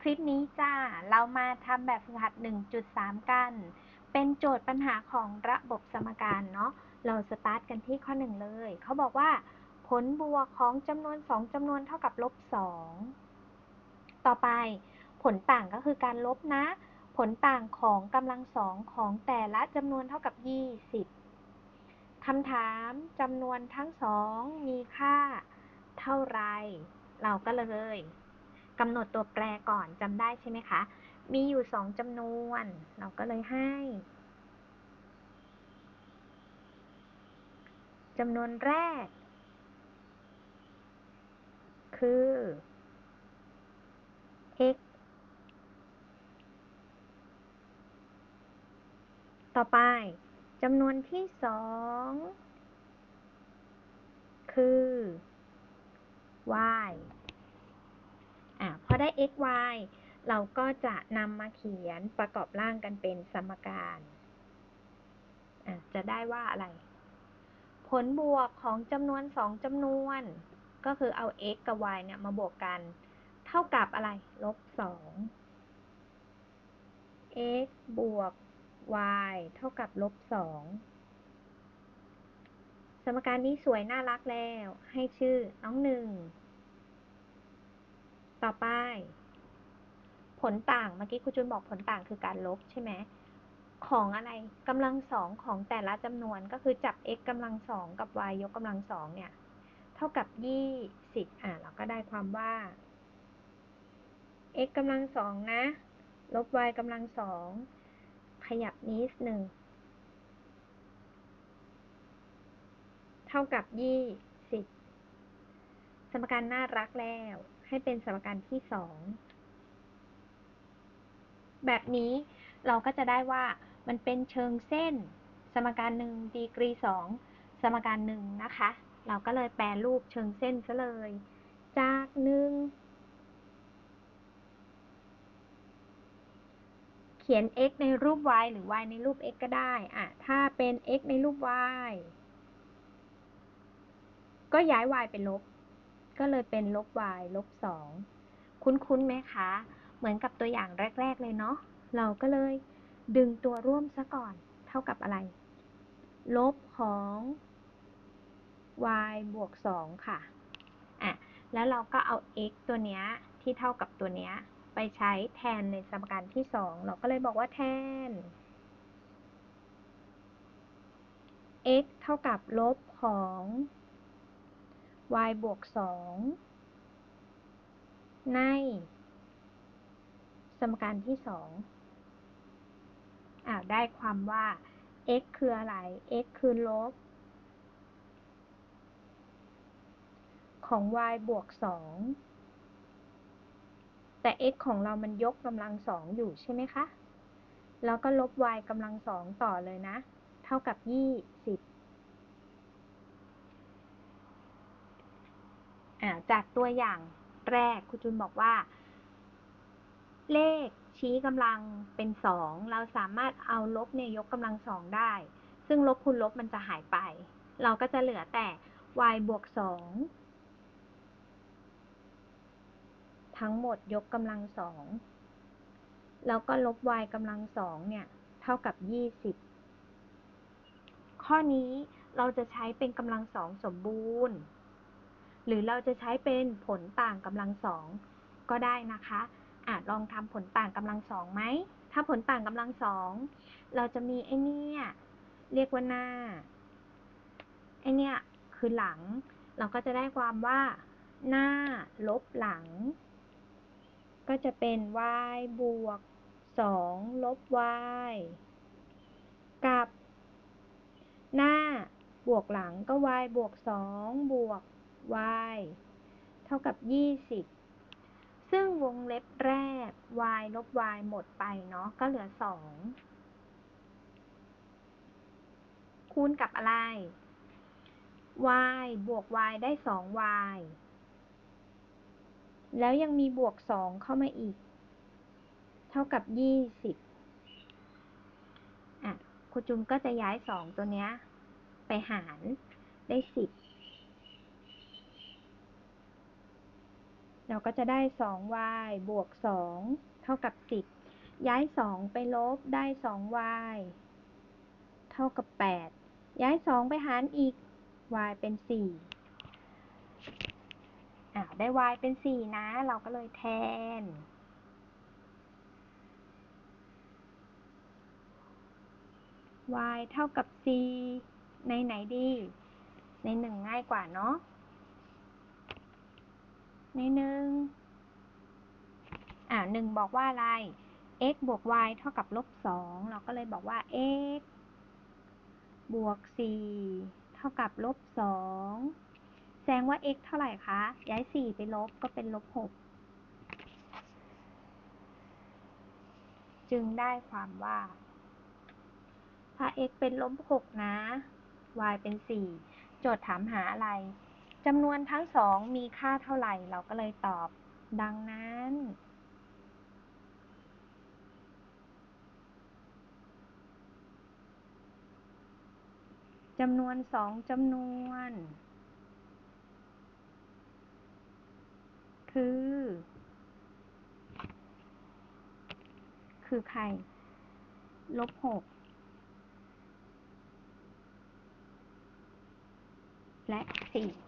คลิปนี้จ้า เรามาทำแบบฝึกหัด 1.3 กัน เป็นโจทย์ปัญหาของระบบสมการเนาะ เราสตาร์ทกันที่ข้อ 1 เลย เขาบอกว่า ผลบวกของจำนวน 2จำนวนเท่ากับลบ 2 ต่อไปผลต่างก็คือการลบนะ ผลต่างของกำลังสองของแต่ละจำนวนเท่ากับ 20คำถามจำนวนทั้งสองมีค่าเท่าไร เราก็เลย กำหนดตัวแปรก่อนจำได้ใช่ไหมคะ มีอยู่สองจำนวน เราก็เลยให้จำนวนแรก คือ x ต่อไปจำนวนที่สองคือ y ได้ x y เราก็จะนำมาเขียนประกอบร่างกันเป็นสมการจะได้ว่าอะไร ผลบวกของจำนวนสองจำนวน ก็คือเอา x กับ y เนี่ยมาบวกกัน เท่ากับอะไร ลบสอง x บวก y เท่ากับลบสองสมการนี้สวยน่ารักแล้ว ให้ชื่อน้องหนึ่ง ต่อไป ผลต่างเมื่อกี้ครูจุนบอกผลต่างคือการลบใช่ไหมของอะไรกำลังสองของแต่ละจำนวนก็คือจับ x กำลังสองกับ y ยกกำลังสองเนี่ย เท่ากับยี่สิบอะเราก็ได้ความว่า x กำลังสองนะ ลบ y กำลังสองขยับนิดหนึ่งเท่ากับยี่สิบสมการน่ารักแล้ว ให้เป็นสมการที่สองแบบนี้เราก็จะได้ว่ามันเป็นเชิงเส้น สมการหนึ่งดีกรีสองสมการหนึ่งนะคะ เราก็เลยแปลรูปเชิงเส้นซะเลย จากหนึ่งเขียน x ในรูป y หรือ y ในรูป x ก็ได้อะถ้าเป็น x ในรูป y ก็ย้าย y เป็นลบ ก็เลยเป็นลบ y ลบสองคุ้นๆไหมคะ เหมือนกับตัวอย่างแรก ๆ เลยเนาะ เราก็เลยดึงตัวร่วมซะก่อน เท่ากับอะไร ลบของ y บวกสองค่ะ อะ แล้วเราก็เอา x ตัวเนี้ยที่เท่ากับตัวเนี้ยไปใช้แทนในสมการที่สองเราก็เลยบอกว่าแทน x เท่ากับลบของ y บวก 2 ใน สมการที่ 2อ้าได้ความว่า x คืออะไร x คือลบ ของ y บวก 2 แต่ x ของเรามันยกกำลัง2อยู่ใช่ไหมคะ แล้วก็ลบ y กำลัง2ต่อเลยนะ เท่ากับ 20 จากตัวอย่างแรกครูจุนบอกว่า เลขชี้กำลังเป็นสองเราสามารถเอาลบเนี่ยยกกำลังสองได้ ซึ่งลบคูณลบมันจะหายไป เราก็จะเหลือแต่ y บวกสองทั้งหมดยกกำลังสองแล้วก็ลบ y กำลังสองเนี่ย เท่ากับ 20 ข้อนี้เราจะใช้เป็นกำลังสองสมบูรณ์ หรือเราจะใช้เป็นผลต่างกำลังสองก็ได้นะคะ อาจลองทำผลต่างกำลังสองไหม ถ้าผลต่างกำลังสองเราจะมีไอเนี่ยเรียกว่าหน้าไอเนี่ยคือหลัง เราก็จะได้ความว่า หน้าลบหลัง ก็จะเป็น y บวก 2 ลบ y กับ หน้าบวกหลังก็ y บวก 2 บวก y เท่ากับ 20 ซึ่งวงเล็บแรก y ลบ y หมดไปเนาะก็เหลือ 2 คูณกับอะไร y บวก y ได้ 2y แล้วยังมีบวก 2 เข้ามาอีก เท่ากับ 20อะครูจุมก็จะย้าย 2 ตัวเนี้ย ไปหารได้ 10 เราก็จะได้ 2y บวก 2 เท่ากับ 10 ย้าย 2 ไปลบได้ 2y เท่ากับ 8 ย้าย 2 ไปหารอีก y เป็น 4อ้าวได้ y เป็น 4 นะ เราก็เลยแทน y เท่ากับ 4 ในไหนดี ใน 1 ง่ายกว่าเนาะ ในหนึ่งอ่าหนึ่งบอกว่าอะไร x บวก y เท่ากับลบสองเราก็เลยบอกว่า x บวกสี่เท่ากับลบสองแสดงว่า x เท่าไหร่คะ ย้ายสี่ไปลบก็เป็นลบหกจึงได้ความว่า ถ้า x เป็นลบหกนะ y เป็นสี่โจทย์ถามหาอะไร จำนวนทั้งสองมีค่าเท่าไหร่ เราก็เลยตอบ ดังนั้น จำนวนสองจำนวน คือ คือใคร ลบหกและสี่